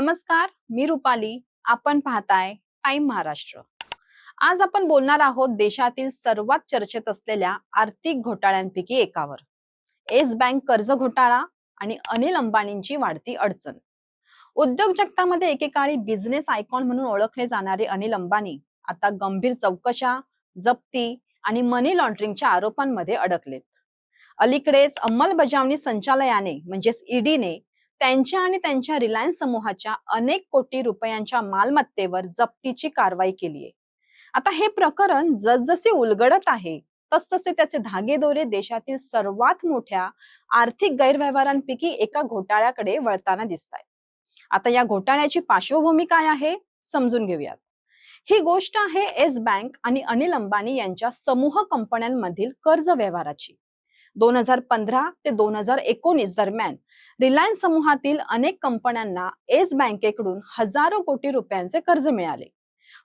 नमस्कार मी रुपाली. आपण पाहताय टाइम महाराष्ट्र. आज आपण बोलणार आहोत देशातील सर्वात चर्चेत असलेल्या आर्थिक घोटाळ्यांपैकी एकावर. येस बँक कर्ज घोटाळा आणि अनिल अंबानींची वाढती अडचण. उद्योग जगतामध्ये एकेकाळी बिझनेस आयकॉन म्हणून ओळखले जाणारे अनिल अंबानी आता गंभीर चौकशा जप्ती आणि मनी लॉन्ड्रिंगच्या आरोपांमध्ये अडकलेत. अलीकडेच अंमलबजावणी संचालयाने म्हणजेच ईडीने त्यांच्या आणि त्यांच्या रिलायन्स समूहाच्या अनेक कोटी रुपयांच्या मालमत्तेवर जप्तीची कारवाई केली आहे आता हे प्रकरण जसजसे उलगडत आहे तसतसे त्याचे धागेदोरे देशातील सर्वात मोठ्या आर्थिक गैरव्यवहारांपैकी एका घोटाळ्याकडे वळताना दिसत आता या घोटाळ्याची पार्श्वभूमी काय आहे समजून घेऊयात. ही गोष्ट आहे येस बँक आणि अनिल अंबानी यांच्या समूह कंपन्यांमधील कर्ज व्यवहाराची दोन हजार पंधरा ते दोन हजार एकोणीस दरम्यान रिलायन्स समूहातील अनेक कंपन्यांना येस बँकेकडून हजारो कोटी रुपयांचे कर्ज मिळाले.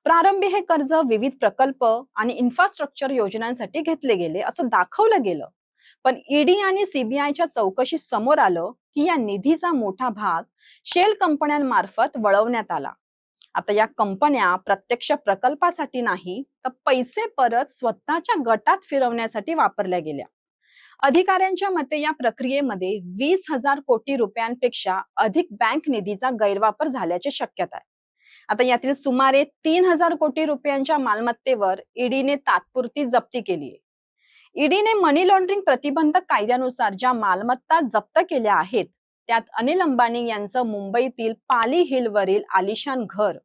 प्रारंभी हे कर्ज विविध प्रकल्प आणि इन्फ्रास्ट्रक्चर योजनांसाठी घेतले गेले असं दाखवलं गेलं. पण ईडी आणि सीबीआयच्या चौकशी समोर आलं की या निधीचा मोठा भाग शेल कंपन्यांमार्फत वळवण्यात आला. आता या कंपन्या प्रत्यक्ष प्रकल्पासाठी नाही तर पैसे परत स्वतःच्या गटात फिरवण्यासाठी वापरल्या गेल्या. अधिकाऱ्यांच्या मते या प्रक्रियेमध्ये वीस हजार कोटी रुपयांपेक्षा अधिक बँक निधीचा गैरवापर झाल्याची शक्यता आहे. आता यातील सुमारे तीन हजार कोटी रुपयांच्या मालमत्तेवर ईडीने तात्पुरती जप्ती केली आहे. ईडीने मनी लॉन्ड्रिंग प्रतिबंधक कायद्यानुसार ज्या मालमत्ता जप्त केल्या आहेत त्यात अनिल अंबानी यांचं मुंबईतील पाली हिलवरील आलिशान घर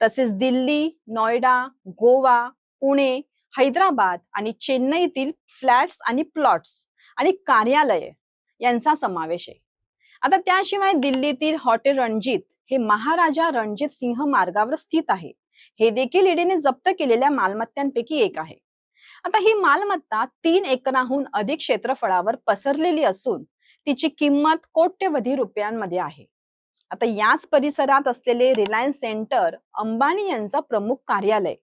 तसेच दिल्ली नोएडा गोवा पुणे हैदराबाद आणि चेन्नईतील फ्लॅट्स आणि प्लॉट्स आणि कार्यालय यांचा समावेश आहे. आता त्याशिवाय दिल्लीतील हॉटेल रणजित हे महाराजा रणजित सिंह मार्गावर स्थित आहे. हे देखील ईडीने जप्त केलेल्या मालमत्तांपैकी एक आहे. आता ही मालमत्ता तीन एकराहून अधिक क्षेत्रफळावर पसरलेली असून तिची किंमत कोट्यवधी रुपयांमध्ये आहे. आता याच परिसरात असलेले रिलायन्स सेंटर अंबानी यांचं प्रमुख कार्यालय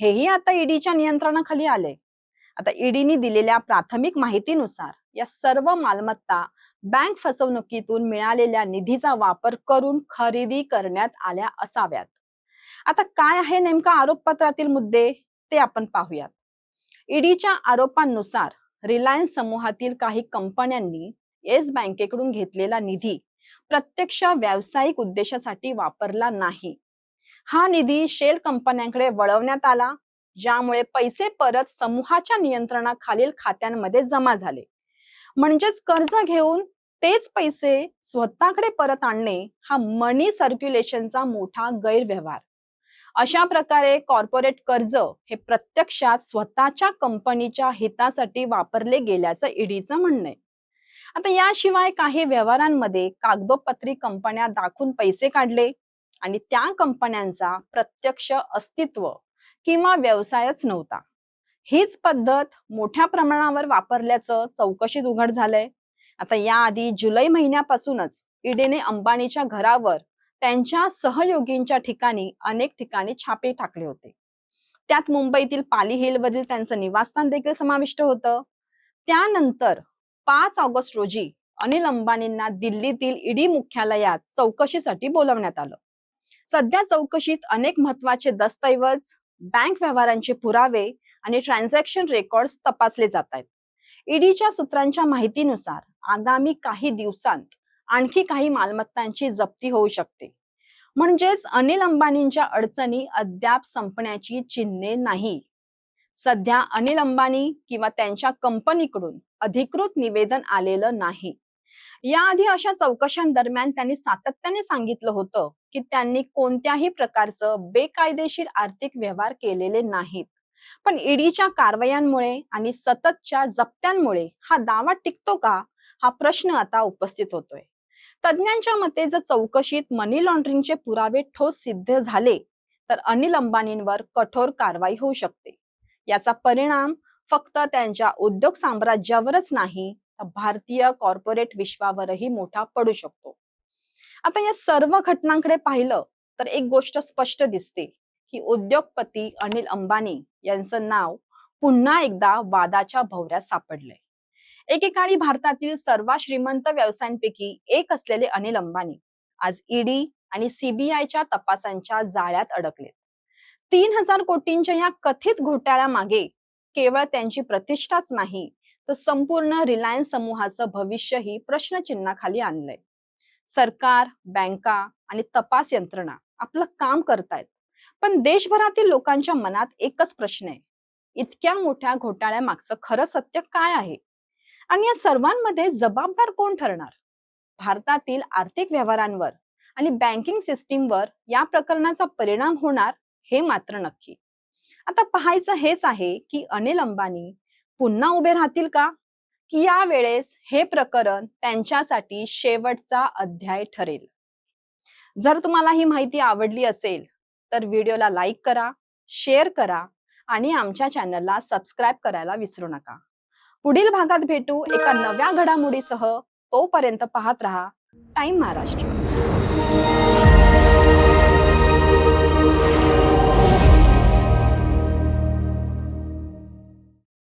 हेही आता ईडीच्या नियंत्रणाखाली आले आता ईडीने दिलेल्या प्राथमिक माहितीनुसार या सर्व मालमत्ता बँक फसवणुकीतून मिळालेल्या निधीचा वापर करून खरेदी करण्यात आल्या असाव्यात. आता काय आहे नेमका आरोपपत्रातील मुद्दे ते आपण पाहूयात. ईडीच्या आरोपांनुसार रिलायन्स समूहातील काही कंपन्यांनी येस बँकेकडून घेतलेला निधी प्रत्यक्ष व्यावसायिक उद्देशासाठी वापरला नाही. हा निधी शेल कंपन्यांकडे वळवण्यात आला ज्यामुळे पैसे परत समूहाच्या नियंत्रणाखालील खात्यांमध्ये जमा झाले. म्हणजेच कर्ज घेऊन तेच पैसे स्वतःकडे परत आणणे हा मनी सर्क्युलेशनचा मोठा गैरव्यवहार. अशा प्रकारे कॉर्पोरेट कर्ज हे प्रत्यक्षात स्वतःच्या कंपनीच्या हितासाठी वापरले गेल्याचं ईडीचं म्हणणं आहे. आता याशिवाय काही व्यवहारांमध्ये कागदोपत्री कंपन्या दाखवून पैसे काढले आणि त्या कंपन्यांचा प्रत्यक्ष अस्तित्व किंवा व्यवसायच नव्हता. हीच पद्धत मोठ्या प्रमाणावर वापरल्याचं चौकशीत उघड झालंय. आता याआधी जुलै महिन्यापासूनच ईडीने अंबानीच्या घरावर त्यांच्या सहयोगींच्या ठिकाणी अनेक ठिकाणी छापे टाकले होते. त्यात मुंबईतील पाली हिलवरील त्यांचं निवासस्थान देखील समाविष्ट होतं. त्यानंतर पाच ऑगस्ट रोजी अनिल अंबानींना दिल्लीतील ईडी मुख्यालयात चौकशीसाठी बोलवण्यात आलं. सध्या चौकशीत अनेक महत्त्वाचे दस्तऐवज बँक व्यवहारांचे पुरावे आणि ट्रान्झॅक्शन रेकॉर्ड्स तपासले जात आहेत. ईडीच्या सूत्रांच्या माहितीनुसार आगामी काही दिवसांत आणखी काही मालमत्तांची जप्ती होऊ शकते. म्हणजेच अनिल अंबानींच्या अडचणी अद्याप संपण्याची चिन्हे नाही. सध्या अनिल अंबानी किंवा त्यांच्या कंपनीकडून अधिकृत निवेदन आलेलं नाही. याआधी अशा चौकशांदरम्यान त्यांनी सातत्याने सांगितलं होतं की त्यांनी कोणत्याही प्रकारचं बेकायदेशीर आर्थिक व्यवहार केलेले नाहीत. पण ईडीच्या कारवायांमुळे आणि सततच्या जप्त्यांमुळे हा दावा टिकतो का? हा प्रश्न आता उपस्थित होतोय. तज्ज्ञांच्या मते जर चौकशीत मनी लॉन्ड्रिंगचे पुरावे ठोस सिद्ध झाले तर अनिल अंबानींवर कठोर कारवाई होऊ शकते. याचा परिणाम फक्त त्यांच्या उद्योग साम्राज्यावरच नाही भारतीय कॉर्पोरेट विश्वावरही मोठा पडू शकतो. आता या सर्व घटनांकडे पाहिलं तर एक गोष्ट स्पष्ट दिसते की उद्योगपती अनिल अंबानी यांचं नाव पुन्हा एकदा वादाच्या भोवऱ्यात सापडलंय. एकेकाळी भारतातील सर्वात श्रीमंत व्यवसायांपैकी एक असलेले अनिल अंबानी आज ईडी आणि सीबीआयच्या तपासांच्या जाळ्यात अडकलेत. तीन हजार कोटींच्या या कथित घोटाळ्यामागे केवळ त्यांची प्रतिष्ठाच नाही तर संपूर्ण रिलायन्स समूहाचं भविष्यही प्रश्नचिन्हाखाली आणलंय. सरकार बँका आणि तपास यंत्रणा आपलं काम करतायत. पण देशभरातील लोकांच्या मनात एकच प्रश्न आहे. इतक्या मोठ्या घोटाळ्यामागचं खरं सत्य काय आहे? आणि या सर्वांमध्ये जबाबदार कोण ठरणार? भारतातील आर्थिक व्यवहारांवर आणि बँकिंग सिस्टीमवर या प्रकरणाचा परिणाम होणार हे मात्र नक्की. आता पाहायचं हेच आहे की अनिल अंबानी पुन्हा उभे राहतील का? की या वेळेस हे प्रकरण त्यांच्यासाठी शेवटचा अध्याय ठरेल. जर तुम्हाला ही माहिती आवडली असेल तर व्हिडिओला लाईक करा शेअर करा आणि आमच्या चॅनलला सबस्क्राईब करायला विसरू नका. पुढील भागात भेटू एका नव्या घडामोडीसह. तोपर्यंत पाहत राहा टाइम महाराष्ट्र.